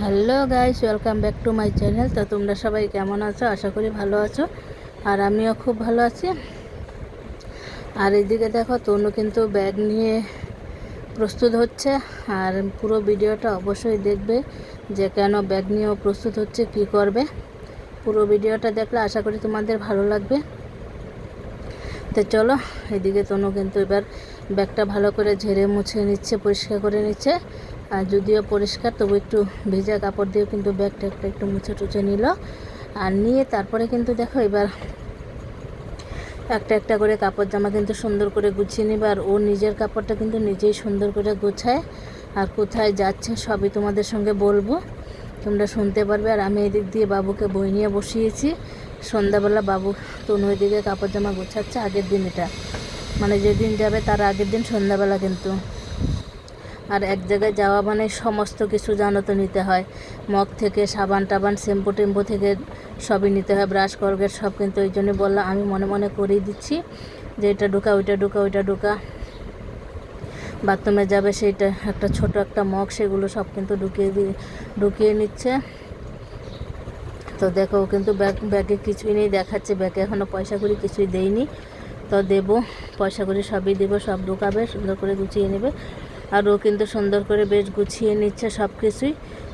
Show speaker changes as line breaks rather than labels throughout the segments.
Hello guys, welcome back to my channel. তো তোমরা সবাই কেমন আছো? আশা করি ভালো আছো। আর আমিও খুব ভালো আছি। আর এদিকে দেখো, তনু কিন্তু ব্যাগ নিয়ে প্রস্তুত হচ্ছে। আর পুরো ভিডিওটা অবশ্যই দেখবে যে কেন ব্যাগ নিয়েও প্রস্তুত হচ্ছে, কি করবে। পুরো ভিডিওটা দেখলে আশা করি তোমাদের ভালো লাগবে। তো চলো, এদিকে তনু কিন্তু এবার ব্যাগটা ভালো করে ঝেড়ে মুছে নিচ্ছে, পরিষ্কার করে নিচ্ছে। আর যদিও পরিষ্কার, তবু একটু ভেজা কাপড় দিয়ে কিন্তু ব্যাগটা একটা একটু মুছে টুছে নিল। আর নিয়ে তারপরে কিন্তু দেখো এবার একটা একটা করে কাপড় জামা কিন্তু সুন্দর করে গুছিয়ে নেবে, আর ও নিজের কাপড়টা কিন্তু নিজেই সুন্দর করে গোছায়। আর কোথায় যাচ্ছে সবই তোমাদের সঙ্গে বলব। তোমরা শুনতে পারবে, আর আমি এদিক দিয়ে বাবুকে বই নিয়ে বসিয়েছি। সন্ধ্যাবেলা বাবু তনু দিকে কাপড় জামা গোছাচ্ছে আগের দিন এটা। মানে যেদিন যাবে তার আগের দিন সন্ধ্যাবেলা কিন্তু। আর এক জায়গায় যাওয়া মানে সমস্ত কিছু জানো তো নিতে হয়। মগ থেকে, সাবান টাবান, শ্যাম্পু টেম্পু থেকে সবই নিতে হয়, ব্রাশ কলগেট সব কিন্তু ওই জন্য বললাম, আমি মনে মনে করেই দিচ্ছি যে এটা ঢুকা, ওইটা ঢুকা ওইটা ঢুকা। বাথরুমে যাবে সেইটা, একটা ছোট একটা মগ, সেগুলো সব কিন্তু ঢুকিয়ে দিয়ে, ঢুকিয়ে নিচ্ছে। তো দেখো কিন্তু ব্যাগ, ব্যাগে কিছুই নেই, দেখাচ্ছে ব্যাগে এখনও পয়সা করি কিছুই দেয়নি। তো দেব, পয়সা করি সবই দেবো, সব ঢুকাবে, সুন্দর করে গুছিয়ে নেবে। আর ও কিন্তু সুন্দর করে বেশ গুছিয়ে নিচ্ছে সব কিছুই।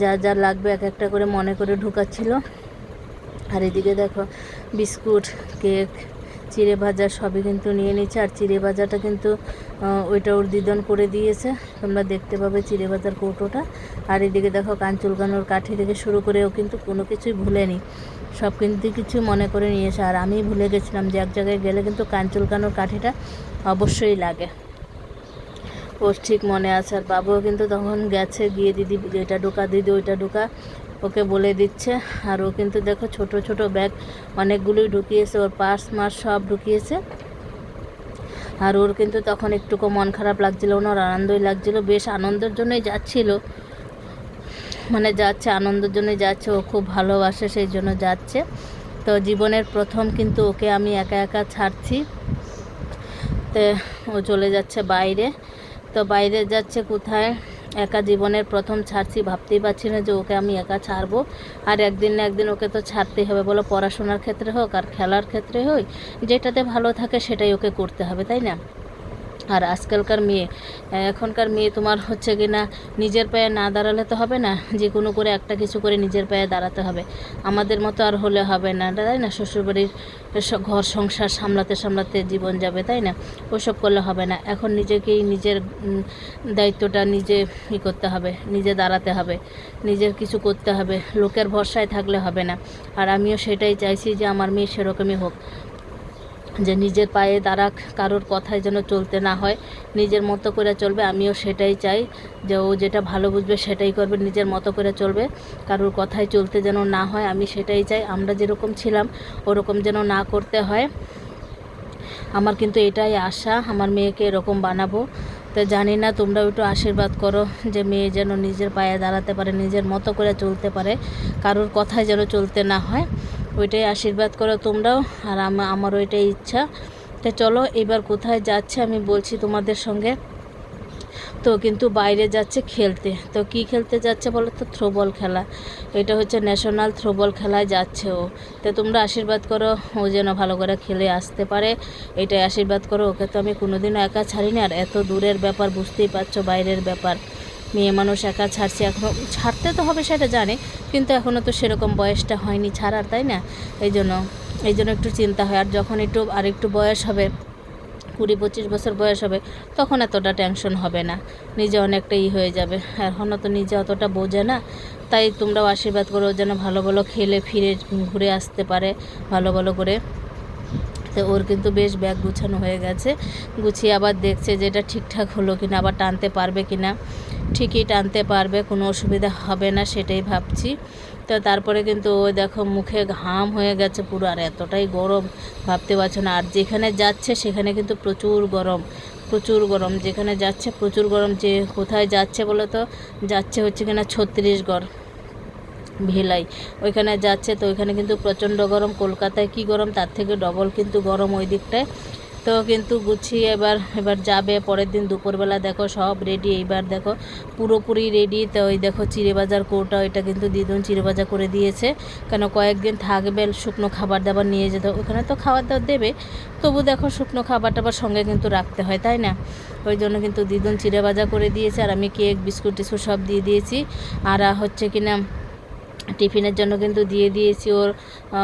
যা যা লাগবে এক একটা করে মনে করে ঢুকাচ্ছিল। আর এদিকে দেখো, বিস্কুট, কেক, চিড়ে ভাজা সবই কিন্তু নিয়ে নিচ্ছে। আর চিড়ে ভাজাটা কিন্তু ওইটা ওর করে দিয়েছে। তোমরা দেখতে পাবে চিড়ে ভাজার কৌটোটা। আর এদিকে দেখো কান কাঠি থেকে শুরু করে ও কিন্তু কোনো কিছুই ভুলেনি। সব কিন্তু কিছু মনে করে নিয়েছে। আর আমি ভুলে গেছিলাম যে এক জায়গায় গেলে কিন্তু কান চুলকানোর কাঠিটা অবশ্যই লাগে। ওর ঠিক মনে আছে, আর বাবুও কিন্তু তখন গেছে, গিয়ে দিদি এটা ঢোকা, দিদি ওইটা ঢোকা, ওকে বলে দিচ্ছে। আর ও কিন্তু দেখো ছোট ছোট ব্যাগ, অনেকগুলোই ঢুকিয়েছে, ওর পার্স মাস সব ঢুকিয়েছে। আর ওর কিন্তু তখন একটুকু মন খারাপ লাগছিল ওনার আনন্দই লাগছিল, বেশ আনন্দের জন্যই যাচ্ছিল। মানে যাচ্ছে, আনন্দের জন্যই যাচ্ছে, ও খুব ভালোবাসে, সেই জন্য যাচ্ছে। তো জীবনের প্রথম কিন্তু ওকে আমি একা একা ছাড়ছি। তে ও চলে যাচ্ছে বাইরে। তো বাইরে যাচ্ছে কোথায়? একা জীবনের প্রথম ছাড়ছি, ভাবতেই পারছি না যে ওকে আমি একা ছাড়বো। আর একদিন না একদিন ওকে তো ছাড়তেই হবে, বলো পড়াশোনার ক্ষেত্রে হোক আর খেলার ক্ষেত্রে হোক, যেটাতে ভালো থাকে সেটাই ওকে করতে হবে, তাই না? আর আজকালকার মেয়ে এখনকার মেয়ে তোমার হচ্ছে কি না, নিজের পায়ে না দাঁড়ালে তো হবে না যে কোনো করে একটা কিছু করে নিজের পায়ে দাঁড়াতে হবে। আমাদের মতো আর হলে হবে না, তাই না? শ্বশুরবাড়ির ঘর সংসার সামলাতে সামলাতে জীবন যাবে, তাই না? ওসব করলে হবে না। এখন নিজেকেই নিজের দায়িত্বটা নিজে ই করতে হবে, নিজে দাঁড়াতে হবে, নিজের কিছু করতে হবে, লোকের ভরসায় থাকলে হবে না। আর আমিও সেটাই চাইছি যে আমার মেয়ে সেরকমই হোক। যে নিজের পায়ে দাঁড়াক কারোর কথায় যেন চলতে না হয়, নিজের মতো করে চলবে, আমিও সেটাই চাই যে ও যেটা ভালো বুঝবে সেটাই করবে, নিজের মতো করে চলবে, কারোর কথায় চলতে যেন না হয়, আমি সেটাই চাই, আমরা যেরকম ছিলাম ওরকম যেন না করতে হয়। আমার কিন্তু এটাই আশা, আমার মেয়েকে এরকম বানাবো। তো জানি না তোমরাও একটু আশীর্বাদ করো যে মেয়ে যেন নিজের পায়ে দাঁড়াতে পারে, নিজের মতো করে চলতে পারে, কারোর কথায় যেন চলতে না হয়। ওইটাই আশীর্বাদ করো তোমরাও, আর আমারও এটাই ইচ্ছা। তো চলো, এবার কোথায় যাচ্ছে আমি বলছি তোমাদের সঙ্গে। তো কিন্তু বাইরে যাচ্ছে খেলতে। তো কি খেলতে যাচ্ছে বলো তো? থ্রোবল খেলা। এটা হচ্ছে ন্যাশনাল থ্রোবল খেলায় যাচ্ছে ও। তো তোমরা আশীর্বাদ করো, ও যেন ভালো করে খেলে আসতে পারে। এটাই আশীর্বাদ করো, ওকে তো আমি কোনোদিনও একা ছাড়িনি। আর এত দূরের ব্যাপার, বুঝতেই পারছ বাইরের ব্যাপার। মেয়ে মানুষ একা ছাড়ছে এখনও ছাড়তে তো হবে সেটা জানে, কিন্তু এখনও তো সেরকম বয়সটা হয়নি ছাড়ার, তাই না? এই জন্য এই জন্য একটু চিন্তা হয়। আর যখন একটু, আর একটু বয়স হবে, কুড়ি পঁচিশ বছর বয়স হবে, তখন এতটা টেনশন হবে না। নিজে অনেকটা ই হয়ে যাবে। এখনও তো নিজে অতটা বোঝে না। তাই তোমরাও আশীর্বাদ করো যেন ভালো ভালো খেলে ফিরে ঘুরে আসতে পারে ভালো ভালো করে। তো ওর কিন্তু বেশ ব্যাগ গুছানো হয়ে গেছে। গুছিয়ে আবার দেখছে যে এটা ঠিকঠাক হলো কিনা, আবার টানতে পারবে কিনা। ঠিকই টানতে পারবে, কোনো অসুবিধা হবে না, সেটাই ভাবছি। তো তারপরে কিন্তু ওই দেখো মুখে ঘাম হয়ে গেছে পুরো, আর এতটাই গরম, ভাবতে পারছ না। আর যেখানে যাচ্ছে সেখানে কিন্তু প্রচুর গরম প্রচুর গরম। যেখানে যাচ্ছে প্রচুর গরম, যে কোথায় যাচ্ছে বলে তো, যাচ্ছে হচ্ছে কিনা ছত্রিশগড় ভিলাই। ওইখানে যাচ্ছে তো ওইখানে কিন্তু প্রচণ্ড গরম। কলকাতায় কি গরম? তার থেকে ডবল কিন্তু গরম ওই দিকটায়। তো কিন্তু গুছিয়ে এবার এবার যাবে। পরের দিন দুপুরবেলা দেখো সব রেডি এইবার দেখো পুরোপুরি রেডি তো ওই দেখো চিড়েবাজার কৌটা, ওইটা কিন্তু দিদুন চিড়েবাজা করে দিয়েছে। কেন কয়েকদিন থাকবে শুকনো খাবার দাবার নিয়ে যেতে, ওখানে তো খাবার দাবার দেবে। তবু দেখো শুকনো খাবার টাবার সঙ্গে কিন্তু রাখতে হয়, তাই না? ওই জন্য কিন্তু দিদুন চিড়েবাজা করে দিয়েছে। আর আমি কেক বিস্কুট টিস্কুট সব দিয়ে দিয়েছি। আর হচ্ছে কিনা টিফিনের জন্য কিন্তু দিয়ে দিয়েছি ওর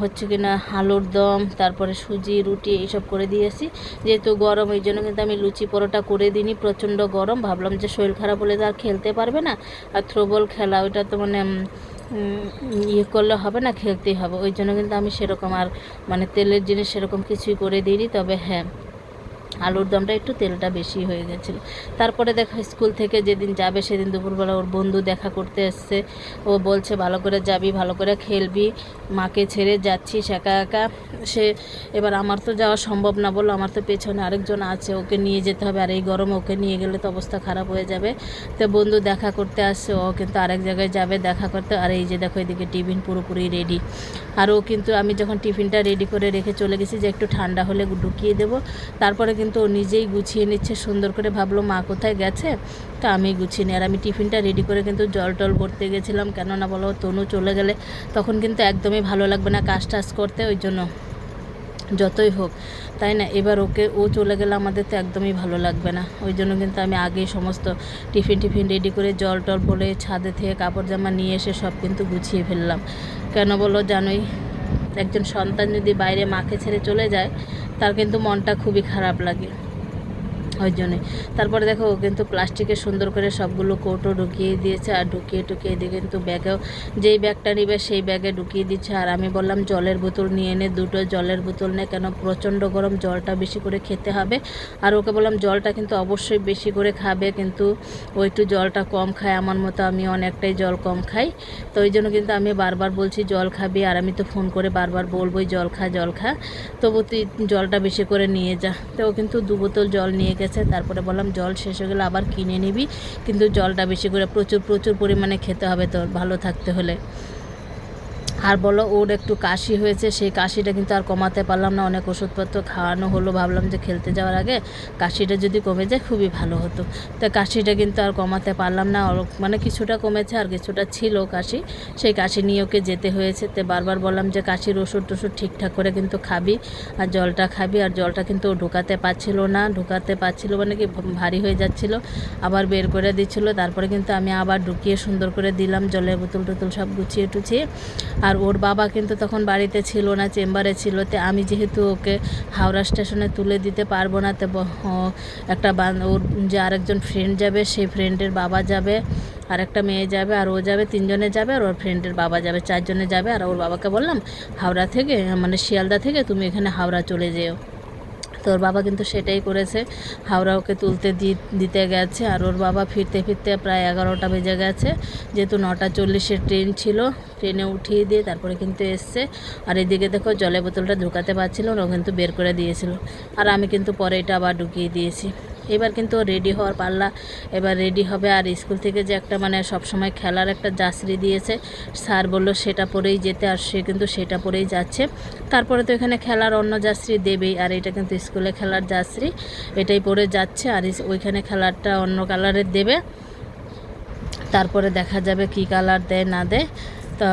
হচ্ছে কি না, আলুর দম, তারপরে সুজি, রুটি এইসব করে দিয়েছি। যেহেতু গরম, এই জন্য কিন্তু আমি লুচি পরোটা করে দিইনি, প্রচণ্ড গরম। ভাবলাম যে শরীর খারাপ হলে তো আর খেলতে পারবে না। আর থ্রোবল খেলা, ওইটা তো মানে ইয়ে করলে হবে না, খেলতেই হবে। ওই জন্য কিন্তু আমি সেরকম আর মানে তেলের জিনিস সেরকম কিছুই করে দিইনি। তবে হ্যাঁ আলুর দমটা একটু তেলটা বেশি হয়ে গেছিল। তারপরে দেখো, স্কুল থেকে যেদিন যাবে সেদিন দুপুরবেলা ওর বন্ধু দেখা করতে এসছে। ও বলছে, ভালো করে যাবি, ভালো করে খেলবি। মাকে ছেড়ে যাচ্ছিস একা একা। সে, এবার আমার তো যাওয়া সম্ভব না বলল। আমার তো পেছনে আরেকজন আছে, ওকে নিয়ে যেতে হবে। আর এই গরমে ওকে নিয়ে গেলে তো অবস্থা খারাপ হয়ে যাবে। তো বন্ধু দেখা করতে আসছে, ও কিন্তু আরেক জায়গায় যাবে দেখা করতে। আর এই যে দেখো, এদিকে টিফিন পুরোপুরি রেডি আর ও কিন্তু, আমি যখন টিফিনটা রেডি করে রেখে চলে গেছি, যে একটু ঠান্ডা হলে ঢুকিয়ে দেবো। তারপরে কিন্তু ও নিজেই গুছিয়ে নিচ্ছে। সুন্দর করে ভাবলো, মা কোথায় গেছে? তা আমি গুছিয়ে নিই। আর আমি টিফিনটা রেডি করে কিন্তু জল টল ভরতে গেছিলাম। কেননা বলো, তনু চলে গেলে তখন কিন্তু একদমই ভালো লাগবে না কাজ টাজ করতে, ওই জন্য যতই হোক। তাই না? এবার ওকে, ও চলে গেলে আমাদের তো একদমই ভালো লাগবে না। ওই জন্য কিন্তু আমি আগেই সমস্ত টিফিন টিফিন রেডি করে জল টল বলে ছাদে থেকে কাপড় জামা নিয়ে এসে সব কিন্তু গুছিয়ে ফেললাম। কেন বলো, জানোই, একজন সন্তান যদি বাইরে মাকে ছেড়ে চলে যায় তার কিন্তু মনটা খুবই খারাপ লাগে। ওই জন্যে তারপরে দেখো ও কিন্তু প্লাস্টিকে সুন্দর করে সবগুলো কৌটো ঢুকিয়ে দিয়েছে আর ঢুকিয়ে টুকিয়ে দিয়ে কিন্তু ব্যাগেও যেই ব্যাগটা নিবে সেই ব্যাগে ঢুকিয়ে দিচ্ছে। আর আমি বললাম, জলের বোতল নিয়ে নে, দুটো জলের বোতল নে, কেন প্রচণ্ড গরম, জলটা বেশি করে খেতে হবে। আর ওকে বললাম, জলটা কিন্তু অবশ্যই বেশি করে খাবে, কিন্তু ও একটু জলটা কম খায়, আমার মতো আমি অনেকটাই জল কম খাই। তো ওই জন্য কিন্তু আমি বারবার বলছি, জল খাবি? আর আমি তো ফোন করে বারবার বলবোই, জল খা জল খা। তবু তুই জলটা বেশি করে নিয়ে যা। তো ও কিন্তু দু বোতল জল নিয়ে গেছে। তারপরে বললাম, জল শেষ হয়ে গেলে আবার কিনে নিবি। কিন্তু জলটা বেশি করে প্রচুর প্রচুর পরিমাণে খেতে হবে তোর, ভালো থাকতে হলে। আর বলো, ওর একটু কাশি হয়েছে, সেই কাশিটা কিন্তু আর কমাতে পারলাম না। অনেক ওষুধপত্র খাওয়ানো হলো, ভাবলাম যে খেলতে যাওয়ার আগে কাশিটা যদি কমে যায়, খুবই ভালো হতো। তো কাশিটা কিন্তু আর কমাতে পারলাম না মানে কিছুটা কমেছে আর কিছুটা ছিল কাশি। সেই কাশি নিয়ে ওকে যেতে হয়েছে। তো বারবার বললাম যে, কাশির ওষুধ টষুধ ঠিকঠাক করে কিন্তু খাবি আর জলটা খাবি। আর জলটা কিন্তু ও ঢোকাতে পারছিল না, ঢোকাতে পারছিল মানে কি ভারী হয়ে যাচ্ছিল। আবার বের করে দিচ্ছিল। তারপরে কিন্তু আমি আবার ঢুকিয়ে সুন্দর করে দিলাম, জলের বোতল টোতল সব গুছিয়ে টুছিয়ে। আর ওর বাবা কিন্তু তখন বাড়িতে ছিল না, চেম্বারে ছিল, তো আমি যেহেতু ওকে হাওড়া স্টেশনে তুলে দিতে পারব না, তো একটা ওর যে আরেকজন ফ্রেন্ড যাবে, সেই ফ্রেন্ডের বাবা যাবে আর একটা মেয়ে যাবে, আর ও যাবে, তিনজনে যাবে, আর ওর ফ্রেন্ডের বাবা যাবে, চারজনে যাবে, আর ওর বাবাকে বললাম, হাওড়া থেকে মানে শিয়ালদা থেকে তুমি এখানে হাওড়া চলে যেও। তো ওর বাবা কিন্তু সেটাই করেছে। হাওড়া ওকে তুলতে দিতে গেছে আর ওর বাবা ফিরতে ফিরতে প্রায় এগারোটা বেজে গেছে। যেহেতু নটা চল্লিশের ট্রেন ছিল, ট্রেনে উঠিয়ে দিয়ে তারপরে কিন্তু এসছে। আর এদিকে দেখো জলের বোতলটা ঢুকাতে পারছিল ও কিন্তু বের করে দিয়েছিল। আর আমি কিন্তু পরে এটা আবার ঢুকিয়ে দিয়েছি। এবার কিন্তু রেডি হওয়ার পাল্লা এবার রেডি হবে। আর স্কুল থেকে যে একটা মানে সবসময় খেলার একটা জাসরি দিয়েছে স্যার বলল সেটা পরেই যেতে আর সে কিন্তু সেটা পরেই যাচ্ছে। তারপরে তো এখানে খেলার অন্য যাত্রী দেবেই, আর এটা কিন্তু স্কুলে খেলার যাত্রী এটাই পরে যাচ্ছে। আর ওইখানে খেলারটা অন্য কালারের দেবে। তারপরে দেখা যাবে কি কালার দেয়, না দেয়। তা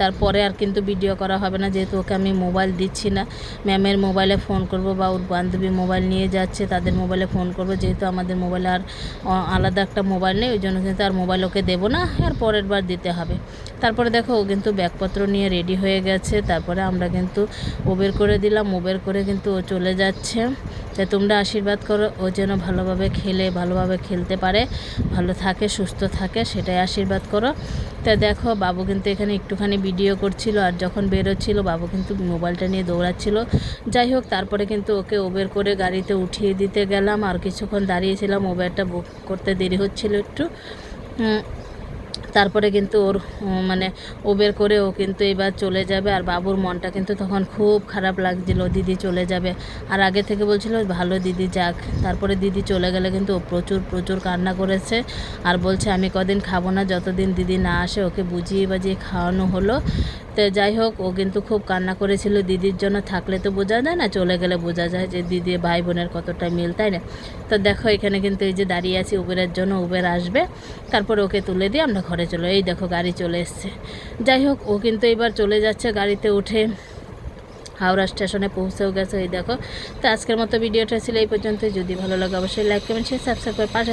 তারপরে আর কিন্তু ভিডিও করা হবে না, যেহেতু ওকে আমি মোবাইল দিচ্ছি না। ম্যামের মোবাইলে ফোন করব বা ওর বান্ধবী মোবাইল নিয়ে যাচ্ছে, তাদের মোবাইলে ফোন করব, যেহেতু আমাদের মোবাইলে আর আলাদা একটা মোবাইল নেই, ওই জন্য কিন্তু আর মোবাইল ওকে দেবো না, আর পরের বার দিতে হবে। তারপরে দেখো, ও কিন্তু ব্যাগপত্র নিয়ে রেডি হয়ে গেছে, তারপরে আমরা কিন্তু ওবের করে দিলাম ওবের করে কিন্তু ও চলে যাচ্ছে। তাই তোমরা আশীর্বাদ করো, ও যেন ভালোভাবে খেলে, ভালোভাবে খেলতে পারে, ভালো থাকে, সুস্থ থাকে, সেটাই আশীর্বাদ করো। তা দেখো, বাবু কিন্তু এখানে একটুখানি ভিডিও করছিল আর যখন বেরোচ্ছিল, বাবু কিন্তু মোবাইলটা নিয়ে দৌড়াচ্ছিল। যাই হোক, তারপরে কিন্তু ওকে ওবের করে গাড়িতে উঠিয়ে দিতে গেলাম আর কিছুক্ষণ দাঁড়িয়েছিলাম ওবেরটা বুক করতে দেরি হচ্ছিল একটু। তারপরে কিন্তু ওর মানে মানে ওবের করে ও কিন্তু এবার চলে যাবে আর বাবুর মনটা কিন্তু তখন খুব খারাপ লাগছিল, দিদি চলে যাবে। আর আগে থেকে বলছিল, ভালো দিদি যাক। তারপরে দিদি চলে গেলে কিন্তু ও প্রচুর প্রচুর কান্না করেছে আর বলছে, আমি কদিন খাব না, যতদিন দিদি না আসে, ওকে বুঝিয়ে বাজিয়ে খাওয়ানো হলো। তো যাই হোক, ও কিন্তু খুব কান্না করেছিল। দিদির জন্য থাকলে তো বোঝা যায় না, চলে গেলে বোঝা যায় যে দিদি ভাই বোনের কতটা মিল, তাই না? তো দেখো, এখানে কিন্তু এই যে দাঁড়িয়ে আছি উবেরের জন্য, উবের আসবে। তারপর ওকে তুলে দিয়ে আমরা ঘরে চলো, এই দেখো গাড়ি চলে এসছে। যাই হোক, ও কিন্তু এবার চলে যাচ্ছে গাড়িতে উঠে। হাওড়া স্টেশনে পৌঁছেও গেছে, এই দেখো। তো আজকের মতো ভিডিওটা ছিল এই পর্যন্ত যদি ভালো লাগে, অবশ্যই লাইক কমেন্ট শেয়ার সাবস্ক্রাইব করে পাশে